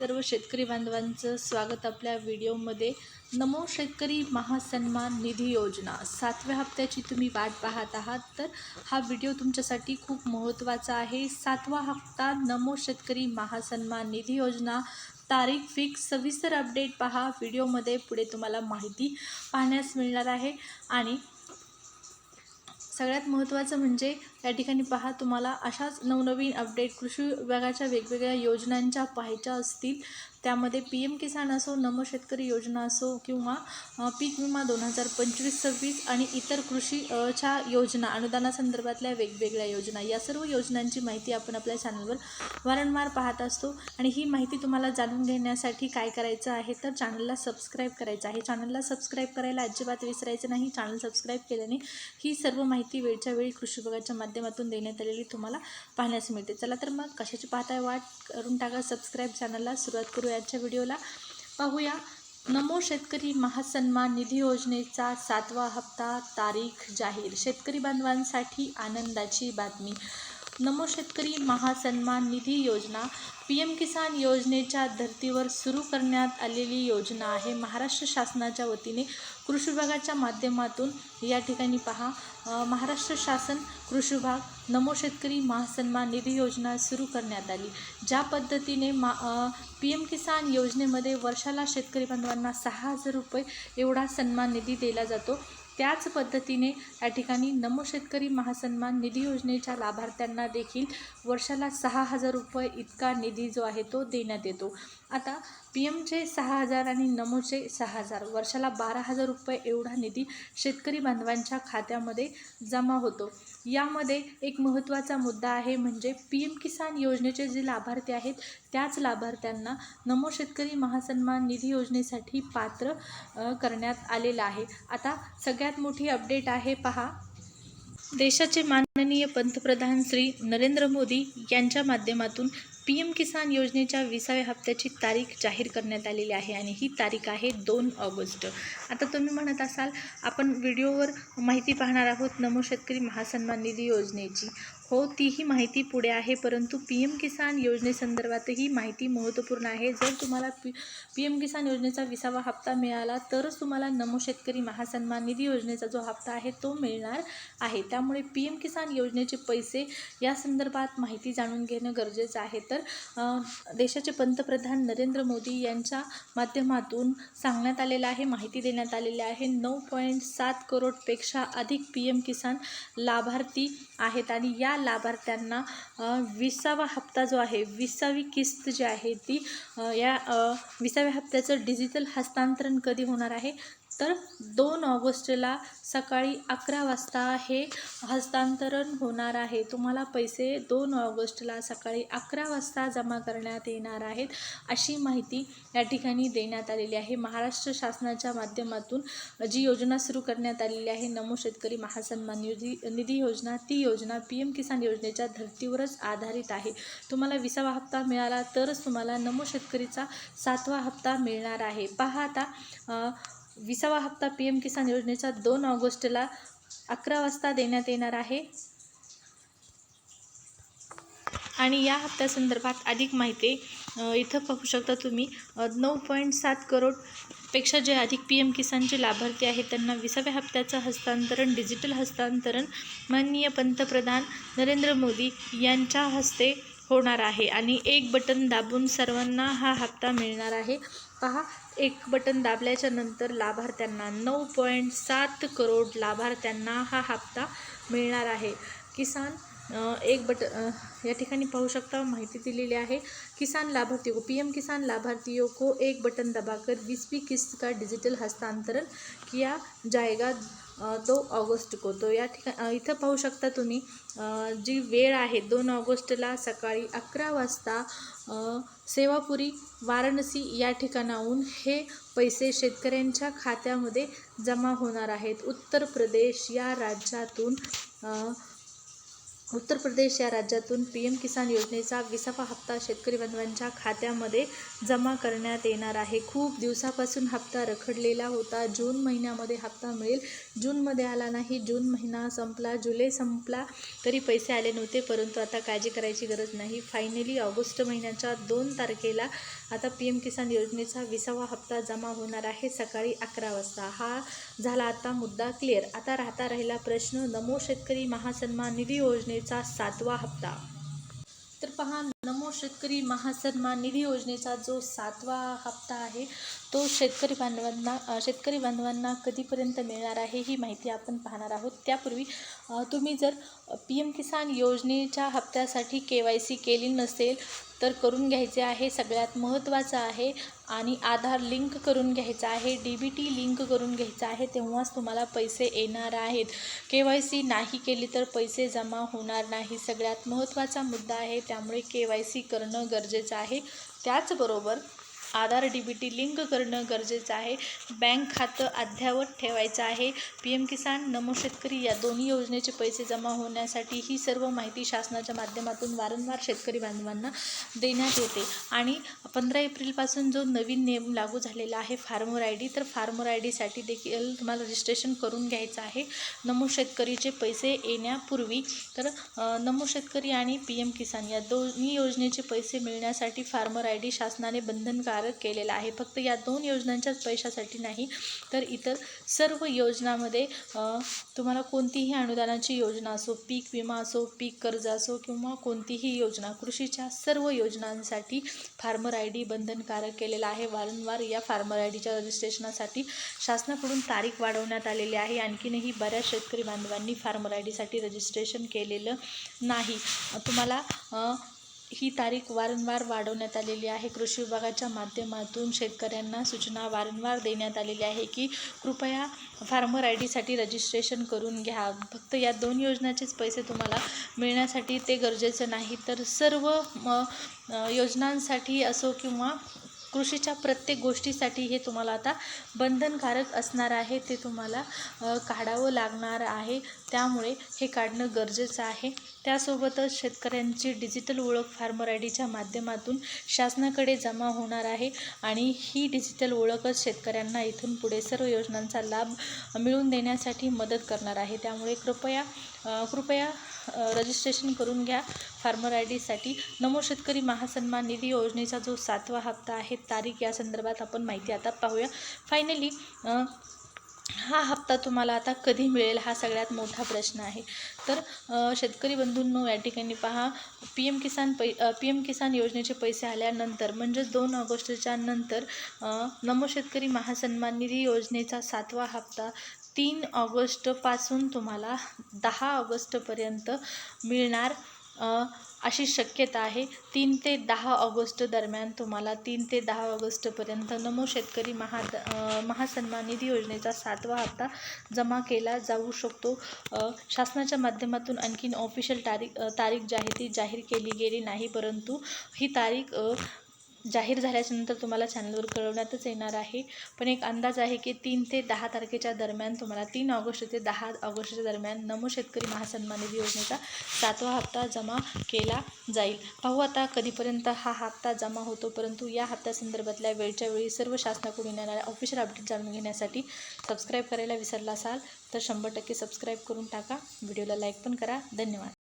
सर्व शेतकरी बांधवांचं स्वागत आपल्या व्हिडिओमध्ये. नमो शेतकरी महासन्मान निधी योजना. सातव्या हप्त्याची तुम्ही वाट पाहत आहात तर हा व्हिडिओ तुमच्यासाठी खूप महत्त्वाचा आहे. सातवा हप्ता नमो शेतकरी महासन्मान निधी योजना. तारीख फिक्स सविस्तर अपडेट पहा. व्हिडिओमध्ये पुढे तुम्हाला माहिती पाहण्यास मिळणार आहे. आणि सगळ्यात महत्त्वाचं म्हणजे या ठिकाणी पहा तुम्हाला अशाच नवनवीन अपडेट कृषी विभागाच्या वेगवेगळ्या योजनांच्या पाहायच्या असतील. त्यामध्ये पी एम किसान असो नमो शेतकरी योजना असो किंवा पीक विमा दोन हजार पंचवीस सव्वीस आणि इतर कृषी च्या योजना अनुदानासंदर्भातल्या वेगवेगळ्या योजना या सर्व योजनांची माहिती आपण आपल्या चॅनलवर वारंवार पाहत असतो. आणि ही माहिती तुम्हाला जाणून घेण्यासाठी काय करायचं आहे तर चॅनलला सबस्क्राईब करायचं आहे. चॅनलला सबस्क्राईब करायला अजिबात विसरायचं नाही. चॅनल सबस्क्राईब केल्याने ही सर्व माहिती वेळच्या वेळी कृषी विभागाच्या माध्यमातून देण्यात आलेली तुम्हाला पाहण्यास मिळते. चला तर मग कशाची पाहताय वाट करून टाका. सबस्क्राईब चॅनलला सुरुवात करूया. आजच्या व्हिडिओला पाहूया. नमो शेतकरी महासन्मान निधी योजनेचा सातवा हप्ता तारीख जाहीर. शेतकरी बांधवांसाठी आनंदाची बातमी. नमो शेतकरी महासन्मान निधी योजना पी एम किसान योजनेच्या धर्तीवर सुरू करण्यात आलेली योजना आहे. महाराष्ट्र शासनाच्या वतीने कृषी विभागाच्या माध्यमातून या ठिकाणी पहा. महाराष्ट्र शासन कृषी विभाग नमो शेतकरी महासन्मान निधी योजना सुरू करण्यात आली. ज्या पद्धतीने मा पी एम किसान योजनेमध्ये वर्षाला शेतकरी बांधवांना सहा हजार रुपये एवढा सन्मान निधी दिला जातो त्याच पद्धतीने या ठिकाणी नमो शेतकरी महासन्मान निधी योजनेच्या लाभार्थ्यांना देखील वर्षाला सहा हजार रुपये इतका निधी जो आहे तो देण्यात येतो. आता पी एमचे सहा हजार आणि नमोचे सहा हजार. वर्षाला बारा हजार रुपये एवढा निधी शेतकरी बांधवांच्या खात्यामध्ये जमा होतो. यामध्ये एक महत्त्वाचा मुद्दा आहे म्हणजे पी एम किसान योजनेचे जे लाभार्थी आहेत त्याच लाभार्थ्यांना नमो शेतकरी महासन्मान निधी योजनेसाठी पात्र करण्यात आलेलं आहे. आता सगळ्यात मोठी अपडेट आहे पहा. देशाचे मान माननीय पंतप्रधान श्री नरेंद्र मोदी यांच्या माध्यमातून पी एम किसान योजनेच्या विसाव्या हप्त्याची तारीख जाहीर करण्यात आलेली आहे आणि ही तारीख आहे दोन ऑगस्ट. आता तुम्ही म्हणत असाल आपण व्हिडिओवर माहिती पाहणार आहोत नमो शेतकरी महासन्मान निधी योजनेची. हो तीही माहिती पुढे आहे परंतु पी एम किसान योजनेसंदर्भातही माहिती महत्त्वपूर्ण आहे. जर तुम्हाला पी पी एम किसान योजनेचा विसावा हप्ता मिळाला तरच तुम्हाला नमो शेतकरी महासन्मान निधी योजनेचा जो हप्ता आहे तो मिळणार आहे. त्यामुळे पी एम किसान योजनेचे पैसे या संदर्भात माहिती जाणून घेणं गरजेचं आहे. तर देशाचे पंतप्रधान नरेंद्र मोदी यांच्या माध्यमातून सांगण्यात आलेलं आहे माहिती देण्यात आलेली आहे. नऊ पॉईंट सात करोडपेक्षा अधिक पी एम किसान लाभार्थी आहेत आणि या लाभार्थ्यांना विसावा हप्ता जो आहे विसावी किस्त जी आहे ती या विसाव्या हप्त्याचं डिजिटल हस्तांतरण कधी होणार आहे? तर दोन ऑगस्टला सकाळी अकरा वाजता हे हस्तांतरण होणार आहे. तुम्हाला पैसे दोन ऑगस्टला सकाळी अकरा वाजता जमा करण्यात येणार आहेत अशी माहिती या ठिकाणी देण्यात आलेली आहे. महाराष्ट्र शासनाच्या माध्यमातून जी योजना सुरू करण्यात आलेली आहे नमो शेतकरी महासन्मान निधी निधी योजना ती योजना पी एम किसान योजनेच्या धर्तीवरच आधारित आहे. तुम्हाला विसावा हप्ता मिळाला तरच तुम्हाला नमो शेतकरीचा सातवा हप्ता मिळणार आहे. पहा आता विसावा हप्ता पी एम किसान योजनेचा दोन ऑगस्टला अकरा वाजता देण्यात येणार आहे. आणि या हप्त्यासंदर्भात अधिक माहिती इथं पाहू शकता तुम्ही. नऊ पॉईंट सात करोडपेक्षा जे अधिक पी एम किसानचे लाभार्थी आहेत त्यांना विसाव्या हप्त्याचं हस्तांतरण डिजिटल हस्तांतरण माननीय पंतप्रधान नरेंद्र मोदी यांच्या हस्ते होणार आहे. आणि एक बटन दाबून सर्वांना हा हप्ता मिळणार आहे. पहा एक बटन दाबल्याच्या नंतर लाभार्थ्यांना नऊ पॉईंट सात करोड लाभार्थ्यांना हा हप्ता मिळणार आहे. किसान एक बट या ठिकाणी पाहू शकता माहिती दिलेली आहे. किसान लाभार्थी को पी एम किसान लाभार्थियों को एक बटन दबाकर बीसवीं किस्त का डिजिटल हस्तांतरण किया जाएगा? तो ऑगस्ट को तो या ठिकाणी इथं पाहू शकता तुम्ही जी वेळ आहे दोन ऑगस्टला सकाळी अकरा वाजता सेवापुरी वाराणसी या ठिकाणाहून हे पैसे शेतकऱ्यांच्या खात्यामध्ये जमा होणार आहेत. उत्तर प्रदेश या राज्यातून उत्तर प्रदेश या राज्यातून पी एम किसान योजनेचा विसावा हप्ता शेतकरी बांधवांच्या खात्यामध्ये जमा करण्यात येणार आहे. खूप दिवसापासून हप्ता रखडलेला होता. जून महिन्यामध्ये हप्ता मिळेल. जूनमध्ये आला नाही. जून महिना संपला. जुलै संपला तरी पैसे आले नव्हते परंतु आता काळजी करायची गरज नाही. फायनली ऑगस्ट महिन्याच्या दोन तारखेला आता पी एम किसान योजनेचा विसावा हप्ता जमा होणार आहे. सकाळी अकरा वाजता. हा झाला आता मुद्दा क्लिअर आता राहता राहिला प्रश्न. नमो शेतकरी महासन्मान निधी योजने योजनेचा सातवा हप्ता. तर पहा नमो शेतकरी महासन्मान निधी योजनेचा जो सातवा हप्ता आहे तो शेतकरी बांधवांना शेतकरी बांधवांना कधीपर्यंत मिळणार आहे ही माहिती आपण पाहणार आहोत. त्यापूर्वी तुम्ही जर पी एम किसान योजनेच्या हप्त्यासाठी के वाय सी केली नसेल तर करून घ्यायचे आहे सगळ्यात महत्त्वाचं आहे आणि आधार लिंक करून घ्यायचं आहे डी बी टी लिंक करून घ्यायचं आहे तेव्हाच तुम्हाला पैसे येणार आहेत. के वाय सी नाही केली तर पैसे जमा होणार नाही. सगळ्यात महत्त्वाचा मुद्दा आहे त्यामुळे के वाय सी करणं गरजेचं आहे. त्याचबरोबर Aadhaar D B T link करणं गरजेचं आहे. बँक खातं अद्ययावत ठेवायचं आहे. पी एम किसान नमो शेतकरी या दोन्ही योजनेचे पैसे जमा होण्यासाठी ही सर्व माहिती शासनाच्या माध्यमातून वारंवार शेतकरी बांधवांना देण्यात येते. आणि पंधरा एप्रिलपासून जो नवीन नियम लागू झालेला आहे फार्मर आय डी तर फार्मर आय डीसाठी देखील तुम्हाला रजिस्ट्रेशन करून घ्यायचं आहे. नमो शेतकरीचे पैसे येण्यापूर्वी तर नमो शेतकरी आणि पी एम किसान या दोन्ही योजनेचे पैसे मिळण्यासाठी फार्मर आय डी शासनाने बंधनकारक केलेला आहे. फक्त या दोन योजनांच्याच पैशासाठी नाही तर इतर सर्व योजनामध्ये तुम्हाला कोणतीही अनुदानाची योजना असो पीक विमा असो पीक कर्ज असो किंवा कोणतीही योजना कृषीच्या सर्व योजनांसाठी फार्मर आय डी बंधनकारक केलेला आहे. वारंवार या फार्मर आय डीच्या रजिस्ट्रेशनासाठी शासनाकडून तारीख वाढवण्यात आलेली आहे. आणखीनही बऱ्याच शेतकरी बांधवांनी फार्मर आय डीसाठी रजिस्ट्रेशन केलेलं नाही. तुम्हाला ही तारीख वारंवार वाढवण्यात आलेली आहे. कृषी विभागाच्या माध्यमातून शेतकऱ्यांना सूचना वारंवार देण्यात आलेली आहे की कृपया फार्मर आय डीसाठी रजिस्ट्रेशन करून घ्या. फक्त या दोन योजनाचेच पैसे तुम्हाला मिळण्यासाठी ते गरजेचं नाही. तर सर्व म योजनांसाठी असो किंवा कृषीच्या प्रत्येक गोष्टीसाठी हे तुम्हाला आता बंधनकारक असणार आहे. ते तुम्हाला काढावं लागणार आहे. त्यामुळे हे काढणं गरजेचं आहे. त्यासोबतच शेतकऱ्यांची डिजिटल ओळख फार्मर आय डीच्या माध्यमातून शासनाकडे जमा होणार आहे आणि ही डिजिटल ओळखच शेतकऱ्यांना इथून पुढे सर्व योजनांचा लाभ मिळवून देण्यासाठी मदत करणार आहे. त्यामुळे कृपया कृपया रजिस्ट्रेशन करून घ्या फार्मर आय डीसाठी नमो शेतकरी महासन्मान निधी योजनेचा जो सातवा हप्ता आहे तारीख या संदर्भात आपण माहिती आता पाहूया. फायनली हा हप्ता तुम्हाला आता कधी मिळेल हा सगळ्यात मोठा प्रश्न आहे. तर शेतकरी बंधूंनो या ठिकाणी पहा पी एम किसान पै पी एम किसान योजनेचे पैसे आल्यानंतर म्हणजेच दोन ऑगस्टच्या नंतर नमो शेतकरी महासन्मान निधी योजनेचा सातवा हप्ता तीन ऑगस्टपासून तुम्हाला दहा ऑगस्टपर्यंत मिळणार. अशी शक्यता आहे. तीन ते दहा ऑगस्ट दरम्यान तुम्हाला तीन ते दहा ऑगस्टपर्यंत नमो शेतकरी महाद महासन्मान निधी योजनेचा सातवा हप्ता जमा केला जाऊ शकतो. शासनाच्या माध्यमातून आणखीन ऑफिशियल तारीख तारीख जी ती जाहीर केली गेली नाही परंतु ही तारीख जाहीर झाल्याच्यानंतर तुम्हाला चॅनलवर कळवण्यातच येणार आहे. पण एक अंदाज आहे की तीन ते दहा तारखेच्या दरम्यान तुम्हाला तीन ऑगस्ट ते दहा ऑगस्टच्या दरम्यान नमो शेतकरी महासन्मान निधी योजनेचा सातवा हप्ता जमा केला जाईल. पाहू आता कधीपर्यंत हा हप्ता जमा होतो परंतु या हप्त्यासंदर्भातल्या वेळच्या वेळी सर्व शासनाकडून येणाऱ्या ऑफिशियल अपडेट जाणून घेण्यासाठी सबस्क्राईब करायला विसरला असाल तर शंभर टक्के सबस्क्राईब करून टाका. व्हिडिओला लाईक पण करा. धन्यवाद.